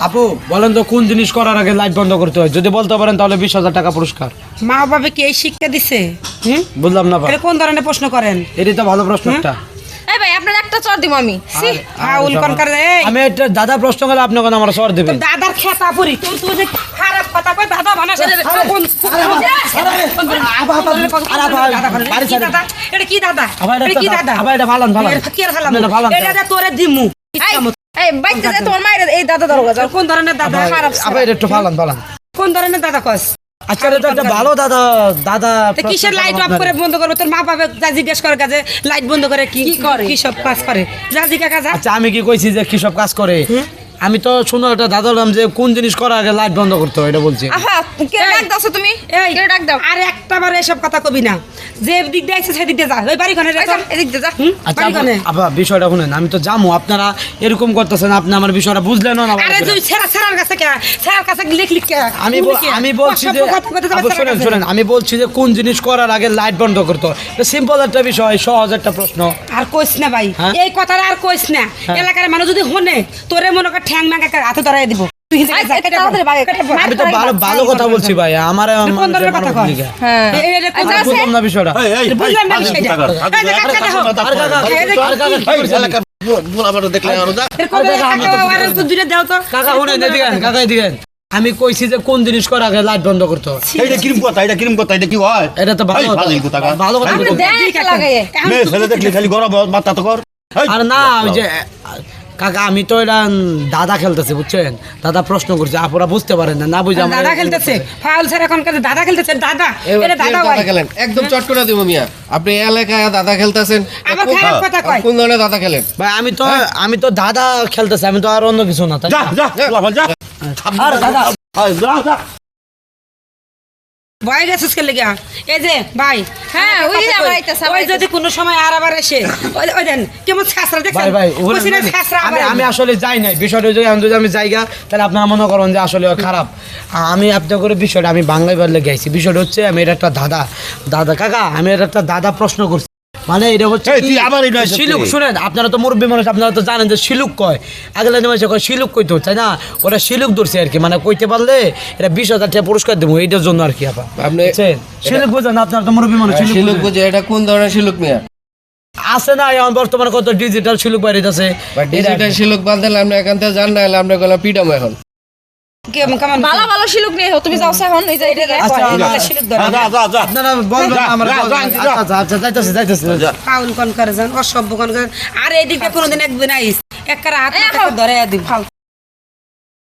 আপু বলেন তো কোন জিনিস করার আগে লাইট বন্ধ করতে হয় যদি বলতে পারেন তাহলে বিশ হাজার টাকা পুরস্কার মা বাবা কি এই শিক্ষা দিছে হুম বুঝলাম না ভাই এটা কোন ধরনের প্রশ্ন করেন এটাই তো ভালো প্রশ্ন একটা এই ভাই আপনার একটা চর দিব আমি সি হাউল কোন করে এই আমি একটা দাদা প্রশ্ন করলে আপনি কেন আমার সর দেবেন দাদার খেতা পুরি তোর তুই যে খারাপ কথা কই দাদা বানাস এটা কি দাদা আবার এটা এটা কি দাদা- দাদা আবার এটা ফালান, ফালান। এটা কি আর ফালাম? এটা ফালান। এটা তোরে দিমু এই এই বাইতে যে তোমার মায়ের এই দাদা দরগা যাও। কোন ধরনের দাদা? খারাপ আবার একটু ফালান ফালান। কোন ধরনের দাদা কস? আজকে এটা একটা ভালো দাদা দাদা তো কিসের লাইট অফ করে বন্ধ করবে? তোর মা বাবা যা জিজ্ঞেস করে কাজে লাইট বন্ধ করে কি করে? কি সব কাজ করে? যা জিজ্ঞাসা কাজ আচ্ছা আমি কি কইছি যে কি সব কাজ করে? আমি তো শুনো একটা দাদা যে কোন জিনিস করার আগে লাইট বন্ধ করতে হয় এটা বলছি। আহা কে ডাক দাও তুমি। এই। কে ডাক দাও। আর একটা বার এসব কথা কবি না। যে দিক দিয়ে আইছে সেদিক দিয়ে যা। ওই বাড়ি কোনে রে এদিক দিয়ে যা। আচ্ছা বাড়ি আপা বিষয়টা শুনেন আমি তো জামু আপনারা এরকম করতেছেন আপনি আমার বিষয়টা বুঝলেন না আরে তুই ছেড়া ছেড়ার কাছে কে? ছেড়ার কাছে লিখ লিখ কে? আমি আমি বলছি যে শুনেন শুনেন আমি বলছি যে কোন জিনিস করার আগে লাইট বন্ধ করতে। সিম্পল একটা বিষয় সহজ একটা প্রশ্ন। আর কইস না ভাই হ্যাঁ? এই কথাটা আর কইস না। হ্যাঁ। এলাকার মানুষ যদি হনে তোরে মনে কর ঠ্যাং ম্যাং হাতে ধরাই দিব। এটা। আমি তো ভালো ভালো কথা বলছি ভাই আমার আমি কইছি যে কোন জিনিস করার আগে লাইট বন্ধ করতে হয় এইটা কিরম কথা এটা কিরম কথা এটা কি হয়? এটা তো ভালো কথা। ভালো কথা দেখলে খালি গরম মাথা তো কর। আর না ওই যে কাকা আমি তো এটা দাদা খেলতেছি বুঝছেন? দাদা প্রশ্ন করছে আপনারা বুঝতে পারেন না না বুঝে দাদা খেলতেছে। ফাউল স্যার এখন কাছে দাদা খেলতেছে দাদা এটা দাদা দাদা খেলেন। একদম চট করে দিব মিয়া। আপনি এলাকায় দাদা খেলতেছেন কথা কোন ধরনের দাদা খেলেন? ভাই আমি তো আমি তো দাদা খেলতেছি আমি তো আর অন্য কিছু না তাই যা যা পোলাপান, যা। আর দাদা। যা যা। ভয় গেছিস কে লেগে। এই যে ভাই হ্যাঁ, ওই যে যদি কোনো সময় আর আবার এসে ওই দেন কেমন ছাসরা দেখছেন? ভাই ভাই মানে- আমি আমি আসলে যাই নাই। বিষয়টা যদি আমি যদি আমি জায়গা তাহলে আপনারা মনে করেন যে আসলে খারাপ। আমি আপনি করে বিষয়টা আমি বাংলায় বললে গেছি। বিষয়টা হচ্ছে আমি এটা একটা দাদা দাদা কাকা আমি এটা একটা দাদা প্রশ্ন করছি। মানে এটা হচ্ছে এই, তুই আবার এটা শিলুক শুনেন আপনারা তো মুরব্বী মানুষ আপনারা তো জানেন যে শিলুক কয়। আগলে মানুষ কয় শিলুক কইতে তাই না? ওরা শিলুক ধরছে আর কি মানে কইতে পারলে এটা বিশ হাজার টাকা পুরস্কার দেবো এইটার জন্য আর কি আপা আপনি- শিলুক বুঝেন আপনারা তো মুরব্বী মানুষ শিলুক। বুঝে এটা কোন ধরনের শিলুক মিয়া? আছে না এখন বর্তমানে কত ডিজিটাল শিলুক বাইরে আছে ডিজিটাল শিলুক বাদ দিলে আপনি এখান থেকে জান না হলে আমরা গেলাম পিডাম এখন। ভালো ভালো শিলুক নিয়ে তুমি যাও এখন এই যে এটা দেখ। আচ্ছা, আচ্ছা। শিলুক ধরে। যা, যা যা যা আপনারা বলবেন আমরা যা, বলবেন। যা, যা। আচ্ছা যাইতেছি যাইতেছি কোন করে যান অসভ্য কোন করে আর এইদিকে কোনোদিন একদিন আইস এক হাত এই মাথায় এখন- ধরে দিব